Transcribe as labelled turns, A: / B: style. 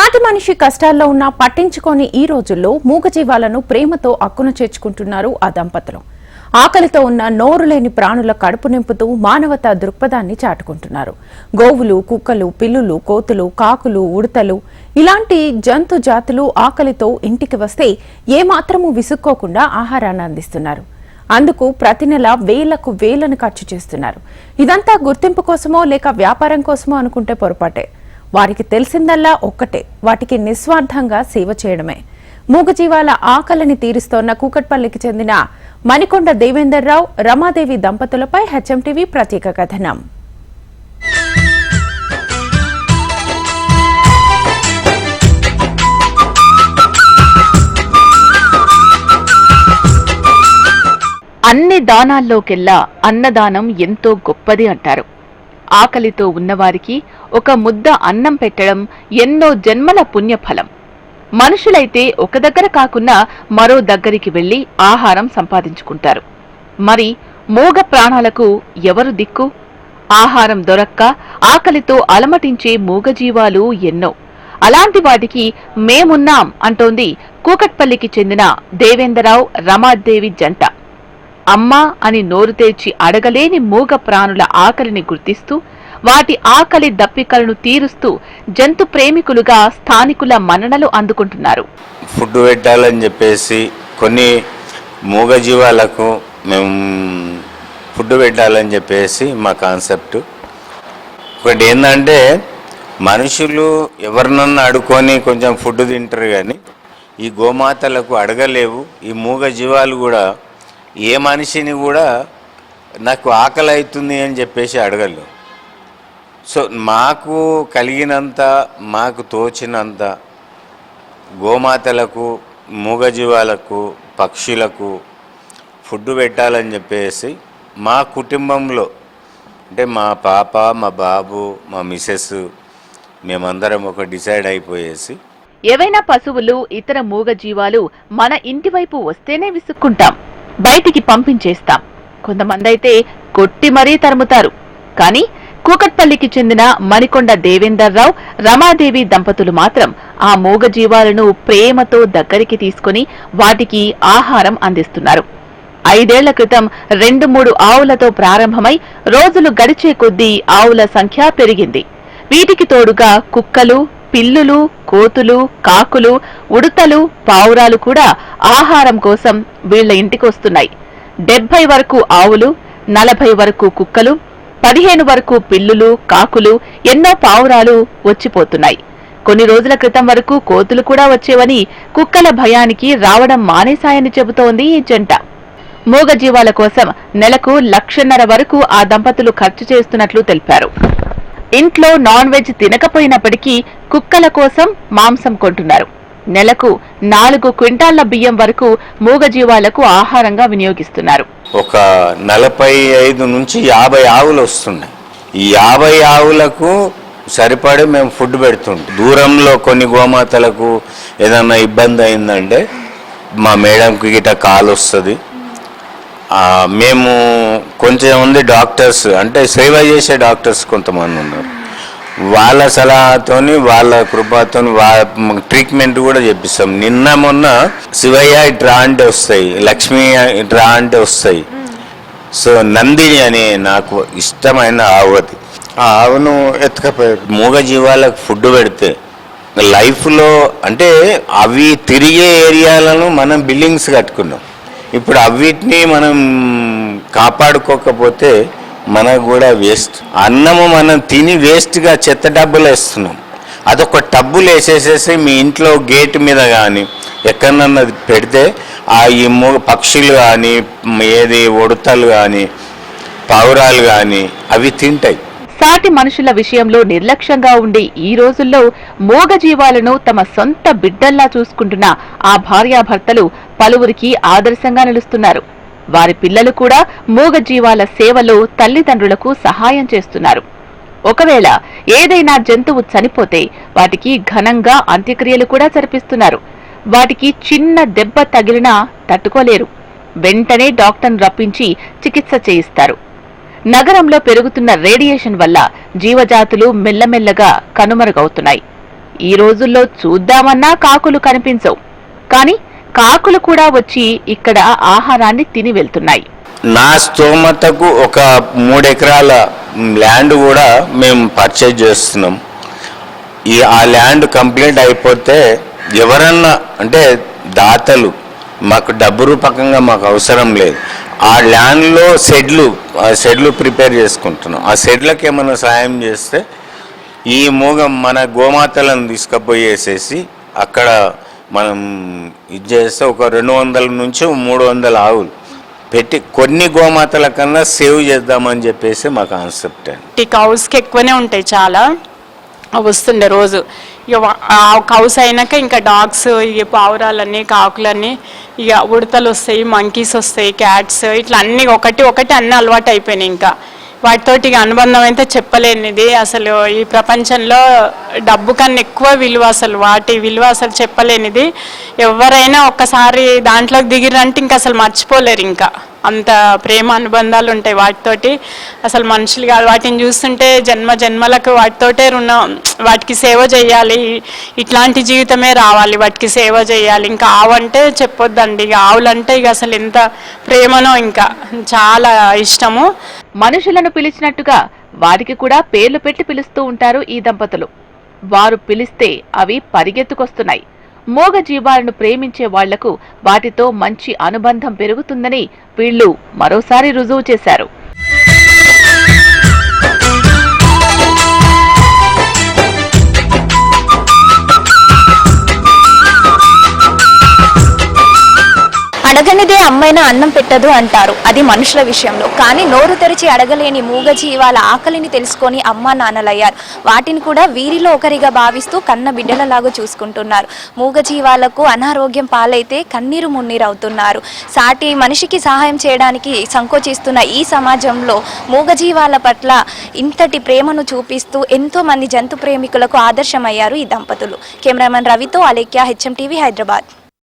A: సాటి మనిషి కష్టాల్లో ఉన్నా పట్టించుకొని ఈ రోజుల్లో మూగజీవాలను ప్రేమతో అక్కున చేర్చుకుంటున్నారు ఆ దంపతులు. ఆకలితో ఉన్న నోరు లేని ప్రాణుల కడుపు నింపుతూ మానవతా దృక్పథాన్ని చాటుకుంటున్నారు. గోవులు కుక్కలు పిల్లులు కోతులు కాకులు ఉడతలు ఇలాంటి జంతు జాతులు ఆకలితో ఇంటికి వస్తే ఏమాత్రము విసుక్కోకుండా ఆహారాన్ని అందిస్తున్నారు. అందుకు ప్రతి నెల వేలకు వేలను ఖర్చు చేస్తున్నారు. ఇదంతా గుర్తింపు కోసమో లేక వ్యాపారం కోసమో అనుకుంటే పొరపాటే. వారికి తెలిసిందల్లా ఒక్కటే వాటికి నిస్వార్థంగా సేవ చేయడమే. మూగజీవాల ఆకలిని తీరుస్తోన్న కూకట్పల్లికి చెందిన మణికొండ దేవేందర్రావు రమాదేవి దంపతులపై హెచ్ఎంటీవీ ప్రత్యేక కథనం.
B: అన్ని దానాల్లోకెల్లా అన్నదానం ఎంతో గొప్పది అంటారు. ఆకలితో ఉన్నవారికి ఒక ముద్ద అన్నం పెట్టడం ఎన్నో జన్మల పుణ్యఫలం. మనుషులైతే ఒక దగ్గర కాకుండా మరో దగ్గరికి వెళ్ళి ఆహారం సంపాదించుకుంటారు. మరి మూగ ప్రాణాలకు ఎవరు దిక్కు? ఆహారం దొరక్క ఆకలితో అలమటించే మూగజీవాలు ఎన్నో. అలాంటి వాటికి మేమున్నాం అంటోంది కూకట్పల్లికి చెందిన దేవేంద్రరావు రమాదేవి జంట. అమ్మా అని నోరు తెరిచి అడగలేని మూగ ప్రాణుల ఆకలిని గుర్తిస్తూ వాటి ఆకలి దప్పికలను తీరుస్తూ జంతు ప్రేమికులుగా స్థానికుల మన్ననలు అందుకుంటున్నారు.
C: ఫుడ్ పెట్టాలని చెప్పేసి కొన్ని మూగజీవాలకు మేము ఫుడ్ పెట్టాలని చెప్పేసి మా కాన్సెప్ట్. ఒకటి ఏంటంటే మనుషులు ఎవరినన్నా అడుకొని కొంచెం ఫుడ్ తింటారు కానీ ఈ గోమాతలకు అడగలేవు ఈ మూగ జీవాలు కూడా ఏ మనిషిని కూడా నాకు ఆకలి అవుతుంది అని చెప్పేసి అడగలు సో మాకు కలిగినంత మాకు తోచినంత గోమాతలకు మూగజీవాలకు పక్షులకు ఫుడ్ పెట్టాలని చెప్పేసి మా కుటుంబంలో అంటే మా పాప మా బాబు మా మిసెస్ మేమందరం ఒక డిసైడ్ అయిపోయేసి
B: ఏవైనా పశువులు ఇతర మూగజీవాలు మన ఇంటి వైపు వస్తేనే విసుక్కుంటాం. బయటికి పంపించేస్తాం. కొంతమందైతే కొట్టి మరీ తరుముతారు. కానీ కూకట్పల్లికి చెందిన మణికొండ దేవేందర్రావు రమాదేవి దంపతులు మాత్రం ఆ మూగ జీవాలను ప్రేమతో దగ్గరికి తీసుకుని వాటికి ఆహారం అందిస్తున్నారు. ఐదేళ్ళ క్రితం రెండు మూడు ఆవులతో ప్రారంభమై రోజులు గడిచే కొద్దీ ఆవుల సంఖ్య పెరిగింది. వీటికి తోడుగా కుక్కలు పిల్లులు కోతులు కాకులు ఉడతలు పావురాలు కూడా ఆహారం కోసం వీళ్ళ ఇంటికొస్తున్నాయి డెబ్బై వరకు ఆవులు నలభై వరకు కుక్కలు పదిహేను వరకు పిల్లులు కాకులు ఎన్నో పావురాలు వచ్చిపోతున్నాయి. కొన్ని రోజుల క్రితం వరకు కోతులు కూడా వచ్చేవని కుక్కల భయానికి రావడం మానేశాయని చెబుతోంది ఈ జంట. మూగజీవాల కోసం నెలకు లక్షన్నర వరకు ఆ దంపతులు ఖర్చు చేస్తున్నట్లు తెలిపారు. ఇంట్లో నాన్ వెజ్ తినకపోయినప్పటికీ కుక్కల కోసం మాంసం కొంటున్నారు. నెలకు నాలుగు క్వింటాళ్ళ బియ్యం వరకు మూగజీవాలకు ఆహారంగా వినియోగిస్తున్నారు.
C: ఒక నలభై ఐదు నుంచి యాభై ఆవులు వస్తున్నాయి. ఈ యాభై ఆవులకు సరిపడే మేము ఫుడ్ పెడుతుంటాం. దూరంలో కొన్ని గోమాతలకు ఏదైనా ఇబ్బంది అయిందంటే మా మేడంకి గిట కాల్ వస్తుంది. మేము కొంచెం ఉంది డాక్టర్స్ అంటే సేవ చేసే డాక్టర్స్ కొంతమంది ఉన్నారు. వాళ్ళ సలహాతోని వాళ్ళ కృపతోని వా ట్రీట్మెంట్ కూడా చెప్పిస్తాం నిన్న మొన్న శివయ్య ఇట్రా అంటే వస్తాయి లక్ష్మి ఇట్రా అంటే వస్తాయి. సో నందిని అనే నాకు ఇష్టమైన ఆవు అది ఆ ఆవును ఎత్తుకపోయారు మూగ జీవాలకు ఫుడ్ పెడితే లైఫ్లో అంటే అవి తిరిగే ఏరియాలను మనం బిల్డింగ్స్ కట్టుకున్నాం. ఇప్పుడు అవిటిని మనం కాపాడుకోకపోతే మనకు కూడా వేస్ట్. అన్నము మనం తిని వేస్ట్గా చెత్త డబ్బులు వేస్తున్నాం. అదొక టబ్బులు వేసేసేసి మీ ఇంట్లో గేట్ మీద కానీ ఎక్కడన్నా పెడితే ఆ ఈ మూగ పక్షులు కానీ ఏది ఉడతలు కానీ పావురాలు కానీ అవి తింటాయి.
B: సాటి మనుషుల విషయంలో నిర్లక్ష్యంగా ఉండే ఈ రోజుల్లో మోగజీవాలను తమ సొంత బిడ్డల్లా చూసుకుంటున్న ఆ భార్యాభర్తలు పలువురికి ఆదర్శంగా నిలుస్తున్నారు. వారి పిల్లలు కూడా మూగజీవాల సేవలో తల్లిదండ్రులకు సహాయం చేస్తున్నారు. ఒకవేళ ఏదైనా జంతువు చనిపోతే వాటికి ఘనంగా అంత్యక్రియలు కూడా జరిపిస్తున్నారు. వాటికి చిన్న దెబ్బ తగిలినా తట్టుకోలేరు. వెంటనే డాక్టర్ను రప్పించి చికిత్స చేయిస్తారు. నగరంలో పెరుగుతున్న రేడియేషన్ వల్ల జీవజాతులు మెల్లమెల్లగా కనుమరుగవుతున్నాయి. ఈ రోజుల్లో చూద్దామన్నా కాకులు కనిపించవు. కానీ కాకులు కూడా వచ్చి ఇక్కడ ఆహారాన్ని తిని వెళ్తున్నాయి.
C: నా స్తోమతకు ఒక మూడెకరాల ల్యాండ్ కూడా మేము పర్చేజ్ చేస్తున్నాం. ఈ ఆ ల్యాండ్ కంప్లీట్ అయిపోతే ఎవరన్నా అంటే దాతలు మాకు డబ్బు రూపకంగా మాకు అవసరం లేదు. ఆ ల్యాండ్లో షెడ్లు ఆ షెడ్లు ప్రిపేర్ చేసుకుంటున్నాం. ఆ షెడ్లకు ఏమైనా సాయం చేస్తే ఈ మూగం మన గోమాతలను తీసుకుపోయేసేసి అక్కడ మనం ఇది చేస్తే ఒక రెండు వందల నుంచి మూడు వందల ఆవులు పెట్టి కొన్ని గోమాతల కన్నా సేవ్ చేద్దామని చెప్పేసి మా కాన్సెప్ట్ అండి.
D: ఈ కౌస్కి ఎక్కువనే ఉంటాయి చాలా. అవి వస్తుండే రోజు. ఇక కౌస్ అయినాక ఇంకా డాగ్స్ ఇక పావురాలన్నీ కాకులన్నీ ఇక ఉడతలు వస్తాయి మంకీస్ వస్తాయి క్యాట్స్ ఇట్లా అన్నీ ఒకటి ఒకటి అన్నీ అలవాటు అయిపోయినాయి ఇంకా. వాటితోటి అనుబంధం అయితే చెప్పలేనిది. అసలు ఈ ప్రపంచంలో డబ్బు కన్నా ఎక్కువ విలువ అసలు వాటి విలువ అసలు చెప్పలేనిది. ఎవరైనా ఒక్కసారి దాంట్లోకి దిగిరంటే ఇంకా అసలు మర్చిపోలేరు ఇంకా. అంత ప్రేమ అనుబంధాలు ఉంటాయి వాటితోటి. అసలు మనుషులు కాదు. వాటిని చూస్తుంటే జన్మ జన్మలకు వాటితోటే రుణం వాటికి సేవ చేయాలి. ఇట్లాంటి జీవితమే రావాలి. వాటికి సేవ చేయాలి. ఇంకా ఆవు అంటే చెప్పొద్దండి. ఇక ఆవులంటే ఇక అసలు ఎంత ప్రేమనో ఇంకా చాలా ఇష్టము.
B: మనుషులను పిలిచినట్టుగా వాటికి కూడా పేర్లు పెట్టి పిలుస్తూ ఉంటారు ఈ దంపతులు. వారు పిలిస్తే అవి పరిగెత్తుకొస్తున్నాయి. మూగ జీవాలను ప్రేమించే వాళ్ళకు వాటితో మంచి అనుబంధం పెరుగుతుందని వీళ్ళు మరోసారి రుజువు చేశారు.
E: అడగనిదే అమ్మైనా అన్నం పెట్టదు అంటారు. అది మనుషుల విషయంలో. కానీ నోరు తెరిచి అడగలేని మూగ జీవాల ఆకలిని తెలుసుకొని అమ్మా నాన్నలయ్యారు. వాటిని కూడా వీరిలో ఒకరిగా భావిస్తూ కన్న బిడ్డలలాగా చూసుకుంటున్నారు. మూగ జీవాలకు అనారోగ్యం పాలైతే కన్నీరు మున్నీరు అవుతున్నారు సాటి మనిషికి సహాయం చేయడానికి సంకోచిస్తున్న ఈ సమాజంలో మూగ జీవాల పట్ల ఇంతటి ప్రేమను చూపిస్తూ ఎంతో మంది జంతు ప్రేమికులకు ఆదర్శమయ్యారు ఈ దంపతులు. కెమెరామెన్ రవితో అలేఖ్య హెచ్ఎం టీవీ హైదరాబాద్.